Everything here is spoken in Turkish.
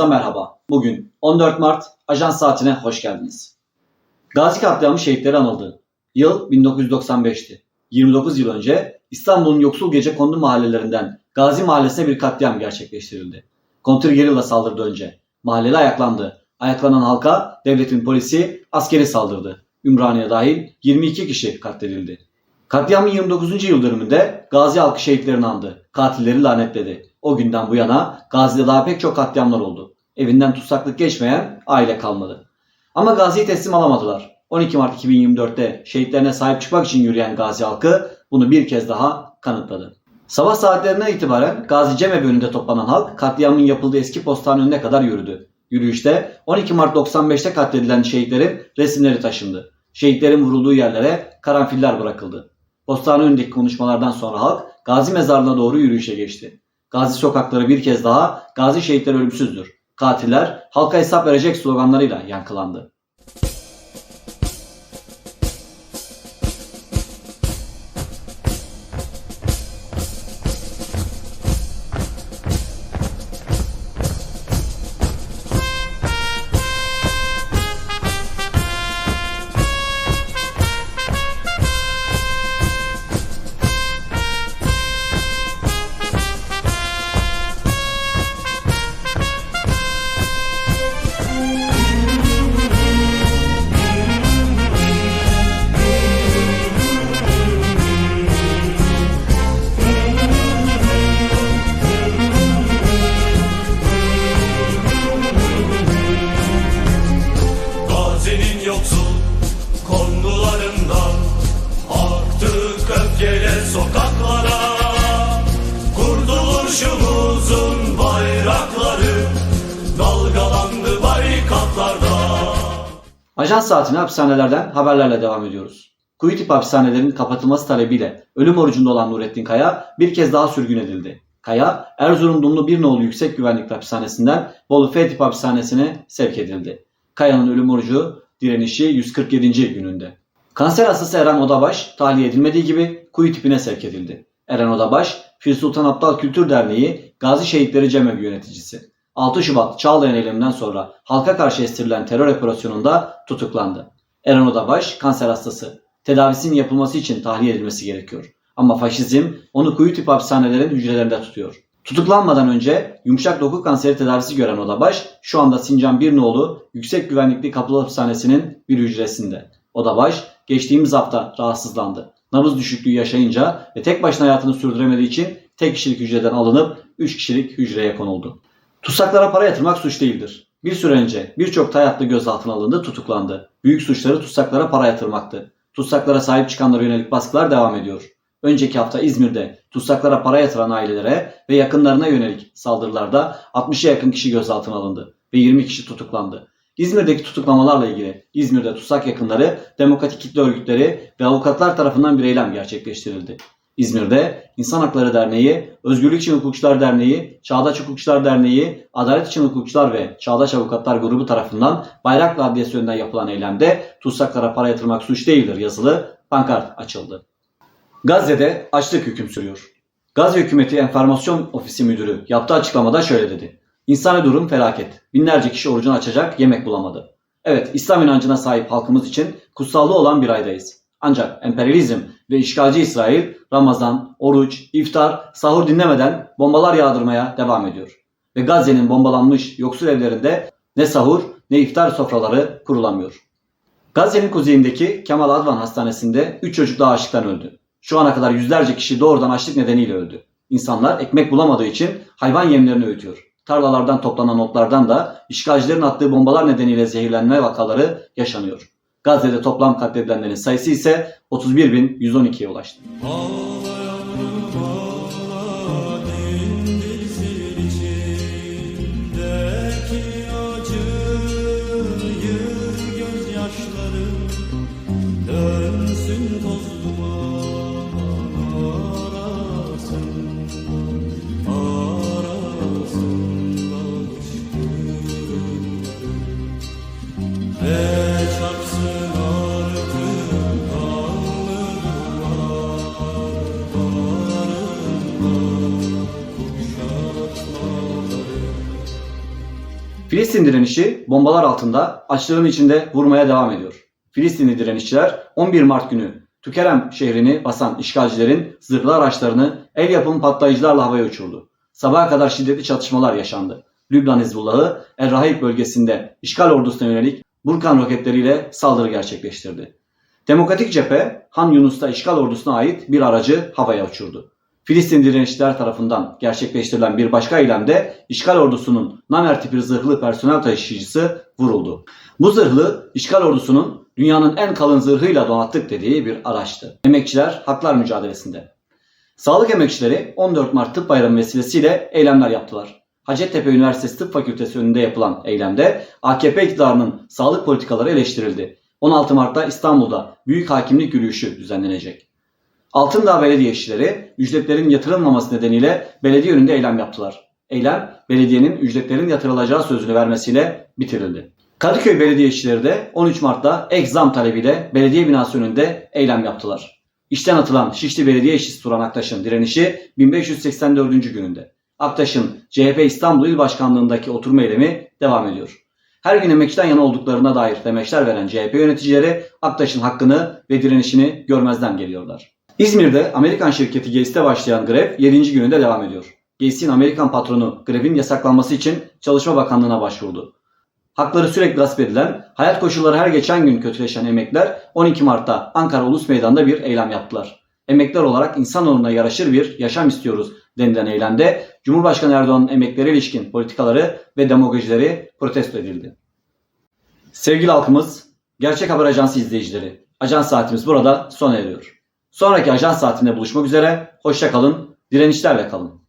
Hepinizden merhaba. Bugün 14 Mart Ajans Saati'ne hoş geldiniz. Gazi katliamı şehitleri anıldı. Yıl 1995'ti. 29 yıl önce İstanbul'un yoksul gece kondu mahallelerinden Gazi Mahallesi'ne bir katliam gerçekleştirildi. Kontrgerilla saldırdı önce. Mahalleli ayaklandı. Ayaklanan halka devletin polisi askeri saldırdı. Ümraniye dahil 22 kişi katledildi. Katliamın 29. yıl dönümünde Gazi halkı şehitlerini andı. Katilleri lanetledi. O günden bu yana Gazi'de daha pek çok katliamlar oldu. Evinden tutsaklık geçmeyen aile kalmadı. Ama Gazi'yi teslim alamadılar. 12 Mart 2024'te şehitlerine sahip çıkmak için yürüyen Gazi halkı bunu bir kez daha kanıtladı. Sabah saatlerine itibaren Gazi Cemevi önünde toplanan halk katliamın yapıldığı eski postane önüne kadar yürüdü. Yürüyüşte 12 Mart 95'te katledilen şehitlerin resimleri taşındı. Şehitlerin vurulduğu yerlere karanfiller bırakıldı. Postane önündeki konuşmalardan sonra halk Gazi mezarlığına doğru yürüyüşe geçti. Gazi sokakları bir kez daha Gazi şehitler ölümsüzdür. Katiller halka hesap verecek sloganlarıyla yankılandı. Ajans saatine hapishanelerden haberlerle devam ediyoruz. Kuyu tip hapishanelerin kapatılması talebiyle ölüm orucunda olan Nurettin Kaya bir kez daha sürgün edildi. Kaya, Erzurum Dumlu Birnoğlu Yüksek Güvenlikli Hapishanesi'nden Bolu F tip hapishanesine sevk edildi. Kaya'nın ölüm orucu direnişi 147. gününde. Kanser hastası Eren Odabaş tahliye edilmediği gibi kuyu tipine sevk edildi. Eren Odabaş, Fil Sultan Abdal Kültür Derneği Gazi Şehitleri Cemevi yöneticisi. 6 Şubat Çağlayan eyleminden sonra halka karşı estirilen terör operasyonunda tutuklandı. Eren Odabaş kanser hastası. Tedavisinin yapılması için tahliye edilmesi gerekiyor. Ama faşizm onu kuyu tip hapishanelerin hücrelerinde tutuyor. Tutuklanmadan önce yumuşak doku kanseri tedavisi gören Odabaş şu anda Sincan Birnoğlu Yüksek Güvenlikli Kapalı Hapishanesi'nin bir hücresinde. Odabaş geçtiğimiz hafta rahatsızlandı. Nabız düşüklüğü yaşayınca ve tek başına hayatını sürdüremediği için tek kişilik hücreden alınıp 3 kişilik hücreye konuldu. Tutsaklara para yatırmak suç değildir. Bir süre önce birçok Tayatlı gözaltına alındı, tutuklandı. Büyük suçları tutsaklara para yatırmaktı. Tutsaklara sahip çıkanlara yönelik baskılar devam ediyor. Önceki hafta İzmir'de tutsaklara para yatıran ailelere ve yakınlarına yönelik saldırılarda 60'a yakın kişi gözaltına alındı ve 20 kişi tutuklandı. İzmir'deki tutuklamalarla ilgili İzmir'de tutsak yakınları, demokratik kitle örgütleri ve avukatlar tarafından bir eylem gerçekleştirildi. İzmir'de İnsan Hakları Derneği, Özgürlük için Hukukçular Derneği, Çağdaş Hukukçular Derneği, Adalet için Hukukçular ve Çağdaş Avukatlar grubu tarafından Bayraklı Adliyesi önünden yapılan eylemde tutsaklara para yatırmak suç değildir yazılı pankart açıldı. Gazze'de açlık hüküm sürüyor. Gazze Hükümeti Enformasyon Ofisi Müdürü yaptığı açıklamada şöyle dedi. İnsani durum felaket. Binlerce kişi orucunu açacak yemek bulamadı. Evet İslam inancına sahip halkımız için kutsallığı olan bir aydayız. Ancak emperyalizm ve işgalci İsrail Ramazan, oruç, iftar, sahur dinlemeden bombalar yağdırmaya devam ediyor. Ve Gazze'nin bombalanmış yoksul evlerinde ne sahur ne iftar sofraları kurulamıyor. Gazze'nin kuzeyindeki Kemal Advan Hastanesi'nde 3 çocuk daha açlıktan öldü. Şu ana kadar yüzlerce kişi doğrudan açlık nedeniyle öldü. İnsanlar ekmek bulamadığı için hayvan yemlerini öğütüyor. Tarlalardan toplanan otlardan da işgalcilerin attığı bombalar nedeniyle zehirlenme vakaları yaşanıyor. Gazze'de toplam katledilenlerin sayısı ise 31.112'ye ulaştı. içindeki Filistin direnişi bombalar altında açlığın içinde vurmaya devam ediyor. Filistinli direnişçiler 11 Mart günü Tükerem şehrini basan işgalcilerin zırhlı araçlarını el yapımı patlayıcılarla havaya uçurdu. Sabaha kadar şiddetli çatışmalar yaşandı. Lübnan Hizbullah'ı El Rahip bölgesinde işgal ordusuna yönelik Burkan roketleriyle saldırı gerçekleştirdi. Demokratik cephe Han Yunus'ta işgal ordusuna ait bir aracı havaya uçurdu. Filistin direnişçiler tarafından gerçekleştirilen bir başka eylemde işgal ordusunun Namer tipi zırhlı personel taşıyıcısı vuruldu. Bu zırhlı işgal ordusunun dünyanın en kalın zırhıyla donattık dediği bir araçtı. Emekçiler haklar mücadelesinde. Sağlık emekçileri 14 Mart Tıp Bayramı vesilesiyle eylemler yaptılar. Hacettepe Üniversitesi Tıp Fakültesi önünde yapılan eylemde AKP iktidarının sağlık politikaları eleştirildi. 16 Mart'ta İstanbul'da büyük hakimlik yürüyüşü düzenlenecek. Altındağ Belediye işçileri ücretlerin yatırılmaması nedeniyle belediye önünde eylem yaptılar. Eylem belediyenin ücretlerin yatırılacağı sözünü vermesiyle bitirildi. Kadıköy Belediye işçileri de 13 Mart'ta ek zam talebiyle belediye binası önünde eylem yaptılar. İşten atılan Şişli Belediye işçisi Turan Aktaş'ın direnişi 1584. gününde. Aktaş'ın CHP İstanbul İl Başkanlığındaki oturma eylemi devam ediyor. Her gün emekçiden yana olduklarına dair demeçler veren CHP yöneticileri Aktaş'ın hakkını ve direnişini görmezden geliyorlar. İzmir'de Amerikan şirketi GEİS'te başlayan grev 7. gününde devam ediyor. GEİS'in Amerikan patronu grevin yasaklanması için Çalışma Bakanlığı'na başvurdu. Hakları sürekli gasp edilen, hayat koşulları her geçen gün kötüleşen emekler 12 Mart'ta Ankara Ulus Meydanı'nda bir eylem yaptılar. Emekler olarak insanoğluna yaraşır bir yaşam istiyoruz denilen eylemde Cumhurbaşkanı Erdoğan'ın emeklere ilişkin politikaları ve demagojileri protesto edildi. Sevgili halkımız, Gerçek Haber Ajansı izleyicileri, ajans saatimiz burada sona eriyor. Sonraki ajans saatinde buluşmak üzere, hoşça kalın, direnişlerle kalın.